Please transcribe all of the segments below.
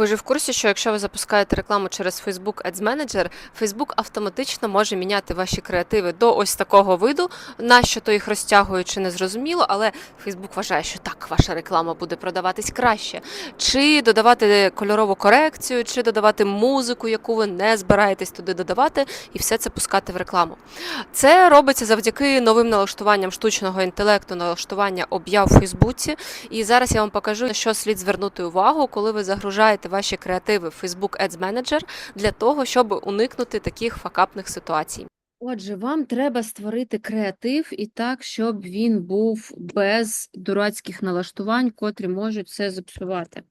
Ви ж в курсі, що якщо ви запускаєте рекламу через Facebook Ads Manager, Facebook автоматично може міняти ваші креативи до ось такого виду, на що то їх розтягує, чи не зрозуміло, але Facebook вважає, що так ваша реклама буде продаватись краще. Чи додавати кольорову корекцію, чи додавати музику, яку ви не збираєтесь туди додавати, і все це пускати в рекламу. Це робиться завдяки новим налаштуванням штучного інтелекту, налаштування об'яв в Фейсбуці. І зараз я вам покажу, на що слід звернути увагу, коли ви загружаєте ваші креативи в Facebook Ads Manager для того, щоб уникнути таких факапних ситуацій. Отже, вам треба створити креатив і так, щоб він був без дурацьких налаштувань, котрі можуть це зіпсувати.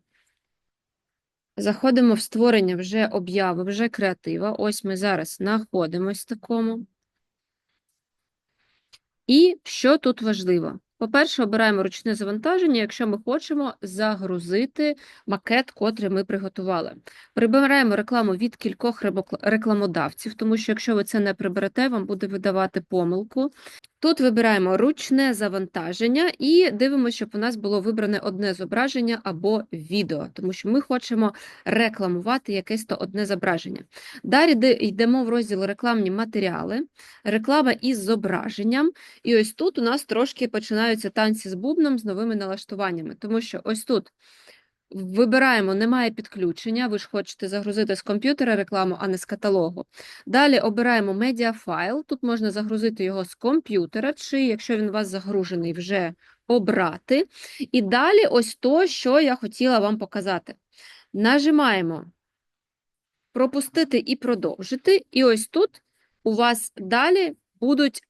Заходимо в створення вже об'яви, вже креатива. Ось ми зараз знаходимось в такому. І що тут важливо? По-перше, обираємо ручне завантаження, якщо ми хочемо загрузити макет, котрий ми приготували. Прибираємо рекламу від кількох рекламодавців, тому що якщо ви це не приберете, вам буде видавати помилку. Тут вибираємо ручне завантаження і дивимося, щоб у нас було вибране одне зображення або відео, тому що ми хочемо рекламувати якесь то одне зображення. Далі йдемо в розділ рекламні матеріали, реклама із зображенням. І ось тут у нас трошки починаються танці з бубном з новими налаштуваннями, тому що ось тут вибираємо немає підключення, ви ж хочете загрузити з комп'ютера рекламу, а не з каталогу. Далі обираємо медіафайл, тут можна загрузити його з комп'ютера, чи якщо він у вас загружений, вже обрати. І далі ось то, що я хотіла вам показати. Нажимаємо пропустити і продовжити, і ось тут у вас далі будуть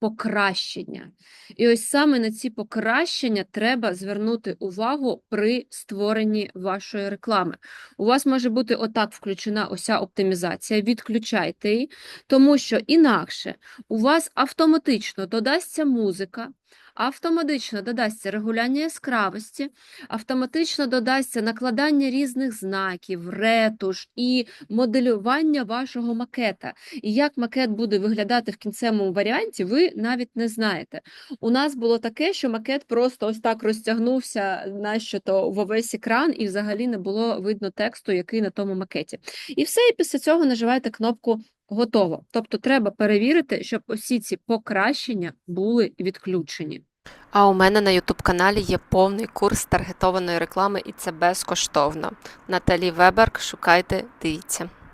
покращення. І ось саме на ці покращення треба звернути увагу при створенні вашої реклами. У вас може бути отак включена ося оптимізація, відключайте її, тому що інакше у вас автоматично додасться музика, автоматично додасться регуляння яскравості, автоматично додасться накладання різних знаків, ретуш і моделювання вашого макета. І як макет буде виглядати в кінцевому варіанті, ви навіть не знаєте. У нас було таке, що макет просто ось так розтягнувся нащо-то в увесь екран, і взагалі не було видно тексту, який на тому макеті. І все, і після цього наживаєте кнопку Готово. Тобто треба перевірити, щоб усі ці покращення були відключені. А у мене на YouTube каналі є повний курс таргетованої реклами, і це безкоштовно. Наталі Веберг, шукайте, дивіться.